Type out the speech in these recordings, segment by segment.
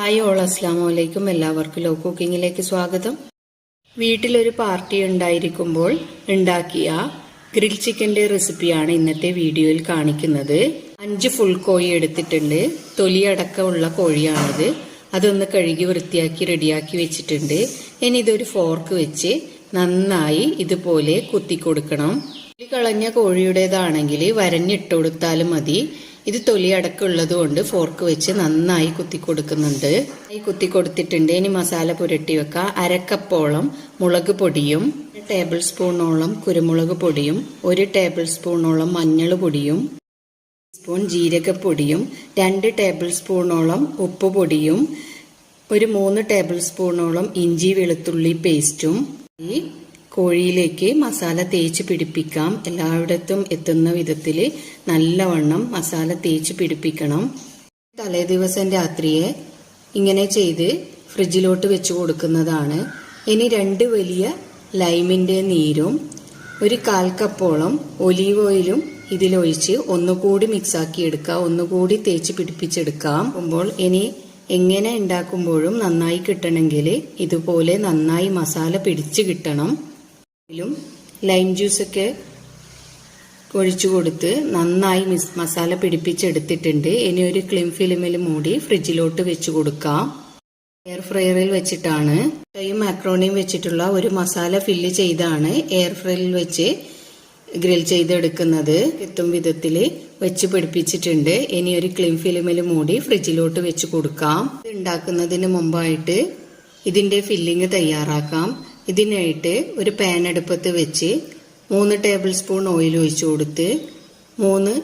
Hi all അസ്ലാം അലൈക്കും. എല്ലാവർക്കും ലോ കുക്കിങ്ങിലേക്ക് സ്വാഗതം. വീട്ടിലൊരു പാർട്ടി ഉണ്ടായിരിക്കുമ്പോൾ ഉണ്ടാക്കിയ ഗ്രിൽ ചിക്കന്റെ റെസിപ്പിയാണ് ഇന്നത്തെ വീഡിയോയിൽ കാണിക്കുന്നത്. അഞ്ച് ഫുൾ കോഴി എടുത്തിട്ടുണ്ട്. തൊലിയടക്കമുള്ള കോഴിയാണിത്. അതൊന്ന് കഴുകി വൃത്തിയാക്കി റെഡിയാക്കി വെച്ചിട്ടുണ്ട്. ഇനി ഇതൊരു ഫോർക്ക് വെച്ച് നന്നായി ഇതുപോലെ കുത്തി കൊടുക്കണം കളഞ്ഞ കോഴിയുടേതാണെങ്കിൽ വരഞ്ഞിട്ട് കൊടുത്താലും മതി. ഇത് തൊലി അടക്കമുള്ളത് കൊണ്ട് ഫോർക്ക് വെച്ച് നന്നായി കുത്തി കൊടുക്കുന്നുണ്ട് ഈ കുത്തി കൊടുത്തിട്ടുണ്ട് ഇനി മസാല പുരട്ടി വെക്കാം. അരക്കപ്പോളം മുളക് പൊടിയും ടേബിൾ സ്പൂണോളം കുരുമുളക് പൊടിയും ഒരു ടേബിൾ സ്പൂണോളം മഞ്ഞൾ പൊടിയും സ്പൂൺ ജീരകപ്പൊടിയും രണ്ട് ടേബിൾ സ്പൂണോളം ഉപ്പ് പൊടിയും ഒരു മൂന്ന് ടേബിൾ സ്പൂണോളം ഇഞ്ചി വെളുത്തുള്ളി പേസ്റ്റും കോഴിയിലേക്ക് മസാല തേച്ച് പിടിപ്പിക്കാം. എല്ലായിടത്തും എത്തുന്ന വിധത്തിൽ നല്ലവണ്ണം മസാല തേച്ച് പിടിപ്പിക്കണം. തലേ ദിവസം രാത്രിയെ ഇങ്ങനെ ചെയ്ത് ഫ്രിഡ്ജിലോട്ട് വെച്ച് കൊടുക്കുന്നതാണ്. ഇനി രണ്ട് വലിയ ലൈമിന്റെ നീരും ഒരു കാൽ കപ്പോളം ഒലീവ് ഓയിലും ഇതിലൊഴിച്ച് ഒന്നുകൂടി മിക്സാക്കി എടുക്കാം. ഒന്നുകൂടി തേച്ച് പിടിപ്പിച്ചെടുക്കാം. അപ്പോൾ ഇനി എങ്ങനെ ഉണ്ടാക്കുമ്പോഴും നന്നായി കിട്ടണമെങ്കിൽ ഇതുപോലെ നന്നായി മസാല പിടിച്ച് കിട്ടണം. ലൈം ജ്യൂസൊക്കെ ഒഴിച്ചു കൊടുത്ത് നന്നായി മിസ് മസാല പിടിപ്പിച്ചെടുത്തിട്ടുണ്ട്. ഇനി ഒരു ക്ലിം ഫിലിമിൽ മൂടി ഫ്രിഡ്ജിലോട്ട് വെച്ച് കൊടുക്കാം. എയർ ഫ്രയറിൽ വെച്ചിട്ടാണ്. മുട്ടയും മാക്രോണിയും വെച്ചിട്ടുള്ള ഒരു മസാല ഫില്ല് ചെയ്താണ് എയർ ഫ്രയറിൽ വെച്ച് ഗ്രിൽ ചെയ്തെടുക്കുന്നത്. എത്തും വിധത്തിൽ വെച്ച് പിടിപ്പിച്ചിട്ടുണ്ട്. ഇനി ഒരു ക്ലിം ഫിലിമിൽ മൂടി ഫ്രിഡ്ജിലോട്ട് വെച്ച് കൊടുക്കാം. ഇത് ഉണ്ടാക്കുന്നതിന് മുമ്പായിട്ട് ഇതിന്റെ ഫില്ലിങ് തയ്യാറാക്കാം. ഇതിനായിട്ട് ഒരു പാൻ അടുപ്പത്ത് വെച്ച് മൂന്ന് ടേബിൾ സ്പൂൺ ഓയിൽ ഒഴിച്ചു കൊടുത്ത് മൂന്ന്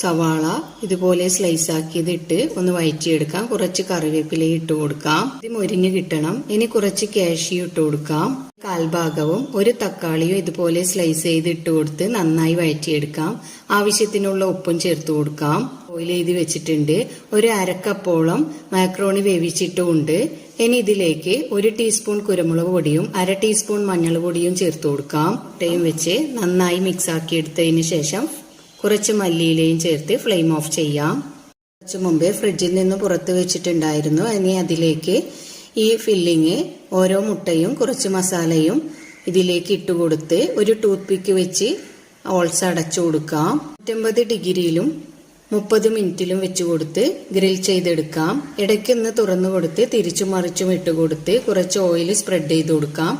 സവാള ഇതുപോലെ സ്ലൈസ് ആക്കിയതിട്ട് ഒന്ന് വയറ്റിയെടുക്കാം. കുറച്ച് കറിവേപ്പില ഇട്ട് കൊടുക്കാം. ഇത് മൊരിഞ്ഞ് കിട്ടണം. ഇനി കുറച്ച് കാഷ്യൂ ഇട്ട് കൊടുക്കാം. കാൽഭാഗവും ഒരു തക്കാളിയും ഇതുപോലെ സ്ലൈസ് ചെയ്ത് ഇട്ട് കൊടുത്ത് നന്നായി വയറ്റിയെടുക്കാം. ആവശ്യത്തിനുള്ള ഉപ്പും ചേർത്ത് കൊടുക്കാം. ഓയിൽ ചെയ്ത് വെച്ചിട്ടുണ്ട്. ഒരു അരക്കപ്പോളം മാക്രോണി വേവിച്ചിട്ടുമുണ്ട്. ഇനി ഇതിലേക്ക് ഒരു ടീസ്പൂൺ കുരുമുളക് പൊടിയും അര ടീസ്പൂൺ മഞ്ഞൾ പൊടിയും ചേർത്ത് കൊടുക്കാം. മുട്ടയും വെച്ച് നന്നായി മിക്സ് ആക്കി എടുത്തതിന് ശേഷം കുറച്ച് മല്ലിയിലയും ചേർത്ത് ഫ്ലെയിം ഓഫ് ചെയ്യാം. കുറച്ച് മുമ്പേ ഫ്രിഡ്ജിൽ നിന്ന് പുറത്ത് വെച്ചിട്ടുണ്ടായിരുന്നു. ഇനി അതിലേക്ക് ഈ ഫില്ലിങ് ഓരോ മുട്ടയും കുറച്ച് മസാലയും ഇതിലേക്ക് ഇട്ട് കൊടുത്ത് ഒരു ടൂത്ത് പിക്ക് വെച്ച് ഓൾസ് അടച്ചു കൊടുക്കാം. നൂറ്റമ്പത് ഡിഗ്രിയിലും മുപ്പത് മിനിറ്റിലും വെച്ച് കൊടുത്ത് ഗ്രിൽ ചെയ്തെടുക്കാം. ഇടയ്ക്കൊന്ന് തുറന്നു കൊടുത്ത് തിരിച്ചു മറിച്ചും ഇട്ട് കൊടുത്ത് കുറച്ച് ഓയിൽ സ്പ്രെഡ് ചെയ്ത് കൊടുക്കാം.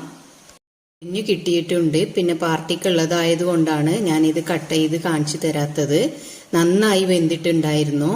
ഇഞ്ഞു കിട്ടിയിട്ടുണ്ട്. പിന്നെ പാർട്ടിക്കുള്ളതായത് കൊണ്ടാണ് ഞാനിത് കട്ട് ചെയ്ത് കാണിച്ചു തരാത്തത്. നന്നായി വെന്തിട്ടുണ്ടായിരുന്നു.